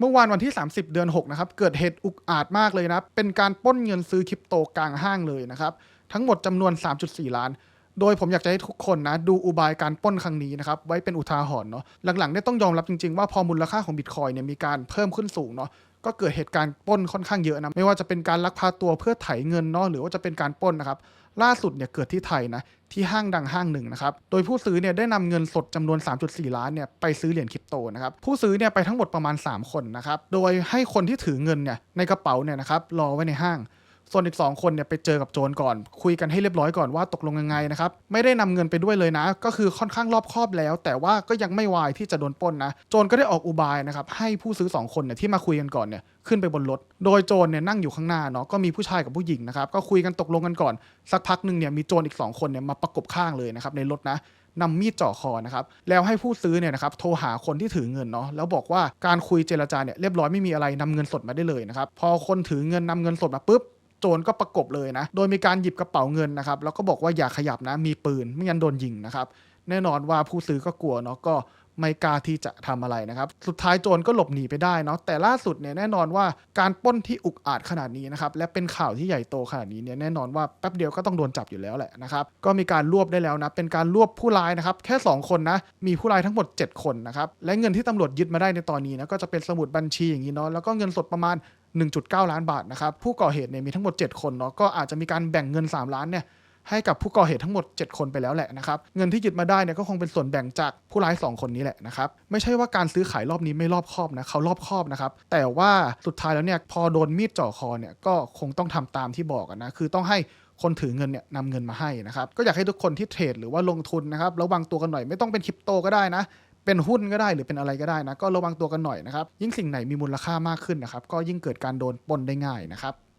เมื่อวานวันที่ 30 เดือน 6 นะครับ เกิดเหตุอุกอาจมากเลยนะ เป็นการป้นเงินซื้อคริปโตกลางห้างเลยนะครับ ทั้งหมดจำนวน 3.4 ล้าน โดยผมอยากจะให้ทุกคนนะ ดูอุบายการป้นครั้งนี้นะครับ ไว้เป็นอุทาหรณ์เนาะ หลังๆเนี่ยต้องยอมรับจริงๆ ว่าพอมูลค่าของบิตคอยเนี่ยมีการเพิ่มขึ้นสูงเนาะ ก็เกิดเหตุการณ์ปล้นค่อนข้างเยอะนะไม่ว่าจะเป็นการลักพาตัวเพื่อไถเงินเนาะหรือว่าจะเป็นการปล้นนะครับล่าสุดเนี่ยเกิดที่ไทยนะที่ห้างดังห้างหนึ่งนะครับ โดยผู้ซื้อเนี่ยได้นำเงินสดจำนวน 3.4 ล้านเนี่ยไปซื้อเหรียญคริปโตนะครับ ผู้ซื้อเนี่ยไปทั้งหมดประมาณ 3 คนนะครับ โดยให้คนที่ถือเงินเนี่ยในกระเป๋าเนี่ยนะครับรอไว้ในห้าง ส่วนอีก2คนเนี่ยไปเจอกับโจรก่อน คุยกันให้เรียบร้อยก่อนว่าตกลงยังไงนะครับไม่ได้นำเงินไปด้วยเลยนะ ก็คือค่อนข้างรอบคอบแล้ว แต่ว่าก็ยังไม่วายที่จะโดนปล้นนะ โจรก็ได้ออกอุบายนะครับให้ผู้ซื้อ 2 คนเนี่ยที่มาคุยกันก่อนเนี่ยขึ้นไปบนรถ โดยโจรเนี่ยนั่งอยู่ข้างหน้าเนาะก็มีผู้ชายกับผู้หญิงนะครับก็คุยกันตกลงกันก่อน สักพักหนึ่งเนี่ยมีโจรอีก 2 คนเนี่ยมาประกบข้างเลยนะครับในรถนะนำมีดจ่อคอนะครับแล้วให้ผู้ซื้อเนี่ยนะครับโทรหาคนที่ถือเงินเนาะแล้วบอกว่าการคุยเจรจาเนี่ยเรียบร้อยไม่มีอะไรนำเงินสดมาได้เลยนะครับพอคนถือเงินนำเงินสดมาปุ๊บ โจรก็ประกบเลยนะ โดยมีการหยิบกระเป๋าเงินนะครับ แล้วก็บอกว่าอย่าขยับนะ มีปืน ไม่งั้นโดนยิงนะครับ แน่นอนว่าผู้ซื้อก็กลัวเนาะ ก็ ไม่กล้าที่จะทำอะไรนะครับ สุดท้ายโจรก็หลบหนีไปได้เนาะ แต่ล่าสุดเนี่ยแน่นอนว่าการป้นที่อุกอาจขนาดนี้นะครับ และเป็นข่าวที่ใหญ่โตขนาดนี้เนี่ยแน่นอนว่าแป๊บเดียวก็ต้องโดนจับอยู่แล้วแหละนะครับ ก็มีการรวบได้แล้วนะ เป็นการรวบผู้ร้ายนะครับ แค่ 2 คนนะ มีผู้ร้ายทั้งหมด 7 คนนะครับ และเงินที่ตำรวจยึดมาได้ในตอนนี้นะ ก็จะเป็นสมุดบัญชีอย่างนี้เนาะ แล้วก็เงินสดประมาณ 1.9 ล้านบาทนะครับ ผู้ก่อเหตุเนี่ยมีทั้งหมด 7 คนเนาะ ก็อาจจะมีการแบ่งเงิน 3 ล้านเนี่ย ให้กับผู้ก่อเหตุทั้งหมด 7 คนไปแล้วแหละนะครับ เงินที่ยึดมาได้เนี่ยก็คงเป็นส่วนแบ่งจากผู้ร้าย 2 คนนี้แหละนะครับ ไม่ใช่ว่าการซื้อขายรอบนี้ไม่รอบคอบนะเขารอบคอบนะครับ แต่ว่าสุดท้ายแล้วเนี่ยพอโดนมีดจ่อคอเนี่ยก็คงต้องทำตามที่บอกนะคือต้องให้คนถือเงินเนี่ยนำเงินมาให้นะครับ ก็อยากให้ทุกคนที่เทรดหรือว่าลงทุนนะครับระวังตัวกันหน่อยไม่ต้องเป็นคริปโตก็ได้นะเป็นหุ้นก็ได้หรือเป็นอะไรก็ได้นะก็ระวังตัวกันหน่อยนะครับยิ่งสิ่งไหนมีมูลค่ามากขึ้นนะครับก็ยิ่งเกิดการโดนปนได้ง่ายนะครับ